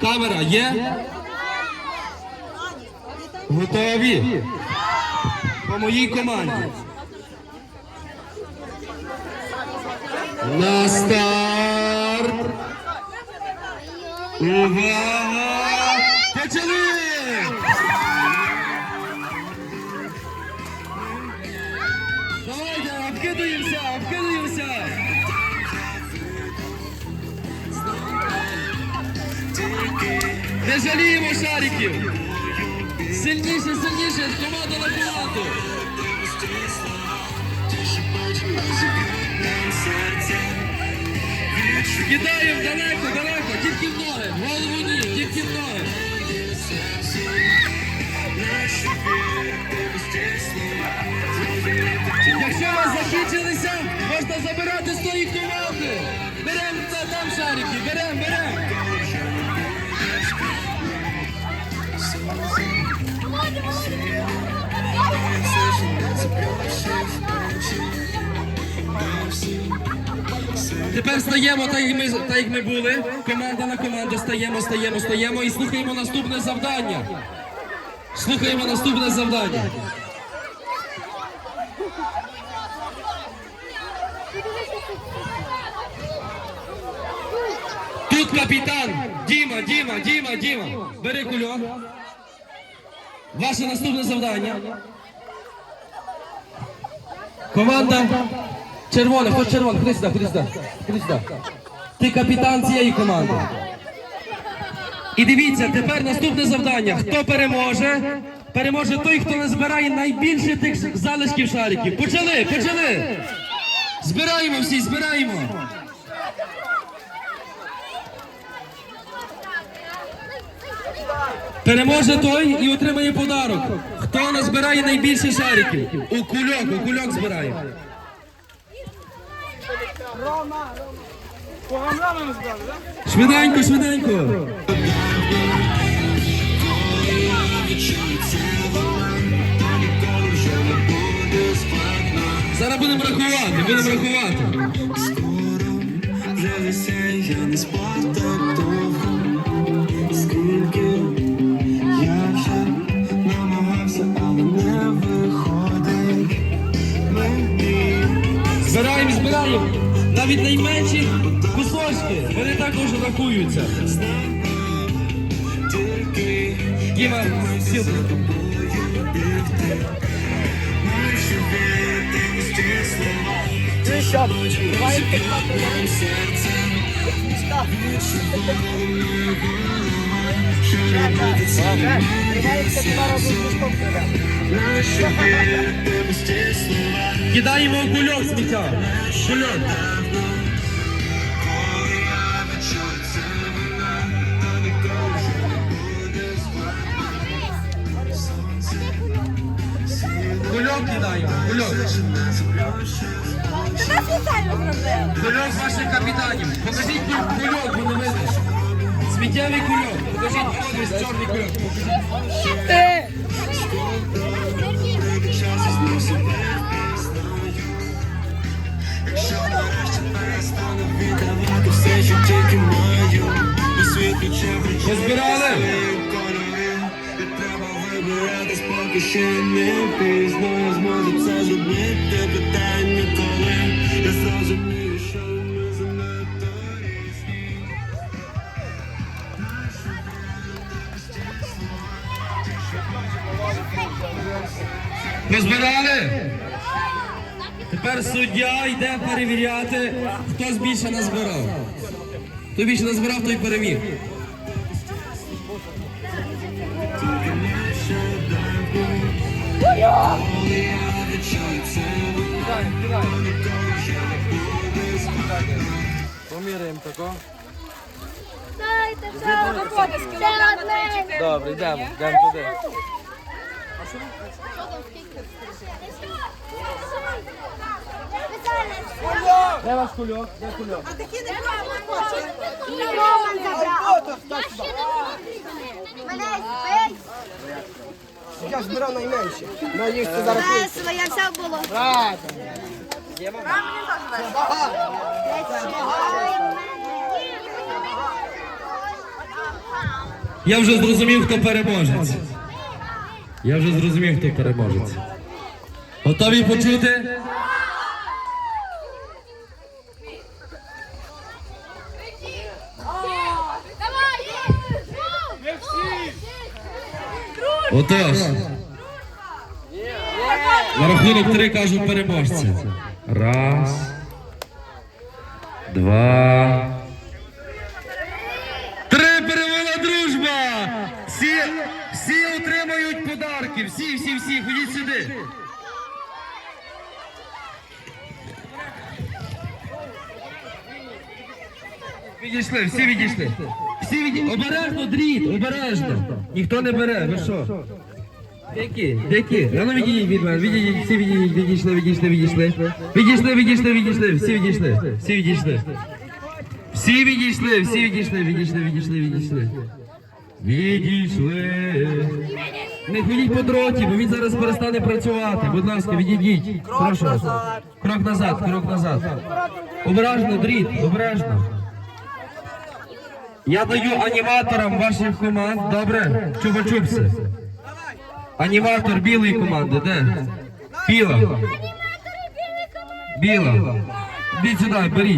Камера є? Готові? По моїй команді. На старт. Увага! Почали! Давайте, обкидуємося, обкидуємося! Не жаліємо шариків! Сильніше, сильніше, команда на команду! Кидаємо далеко, далеко, тільки в ноги, голову ні, тільки в ноги. Якщо у вас закінчилися, можна забирати з тої команди. Беремо там шарики, беремо. Тепер стаємо так, як ми, так, як ми були. Команда на команду стаємо, стаємо, стаємо і слухаємо наступне завдання. Слухаємо наступне завдання. Тут капітан. Діма, Діма, Діма, Діма. Бери кульок. Ваше наступне завдання. Команда червона, хто червоний? Ходи сюди, ходи сюди. Ходи сюди. Ти капітан цієї команди. І дивіться, тепер наступне завдання. Хто переможе? Переможе той, хто назбирає найбільше тих залишків шариків. Почали, почали! Збираємо всі, збираємо! Переможе той і отримає подарок. Хто назбирає найбільше шариків? У кульок, у кульок збирає. Швиденько, швиденько. Зараз будемо рахувати, будемо рахувати. Вже весень, я не спав так довго, скільки я вже намагався, але не виходить. Збираємо, збираємо. Навіть найменші кусочки, вони також рахуються. Діма, сіл. що вірити в ті кидаємо. Кульок. нас спеціально зробили. Кульок ваших капітанів. Покажіть куль- кульок, бо не видно. Сміттєвий кульок. Покажіть подвіз, чорний кульок. Покажіть. Вибиратись, поки ще не пізно. Я зможу це зробити, питання коли я зрозумію, що ми занадто різні. Позбирали? Тепер суддя йде перевіряти, хто більше назбирав. Хто більше назбирав, той переміг. Поміряємо тако. Дайте на 4. Добре, йдемо, йдемо туди. Де ваш кульок? Де кульок? А такі Роман забрав. Мене збить. Я ж беру найменше. На їх це зараз. Це я все було. Я вже зрозумів, хто переможець. Я вже зрозумів, хто переможець. Готові почути? Отож. На рахунок три кажу переможця. Раз. Два. Три перемогла дружба! Всі, всі отримають подарки. Всі, всі, всі, ходіть сюди. Відійшли, всі відійшли. Всі відійшли. Обережно, дріт, обережно. Ніхто не бере, ви що? Які? Які? А ну відійдіть від мене, відійдіть, всі відійдіть, відійшли, відійшли, відійшли. Відійшли, відійшли, відійшли, всі відійшли, всі відійшли. Всі відійшли, всі відійшли, відійшли, відійшли, відійшли. Відійшли. Не ходіть по дроті, бо він зараз перестане працювати. Будь ласка, відійдіть. Прошу вас. Крок назад, крок назад. Обережно, дріт, обережно. Я даю аніматорам ваших команд, добре? Чупа-чупси. Аніматор білої команди, де? Біла. Біла. Ідіть сюди, беріть.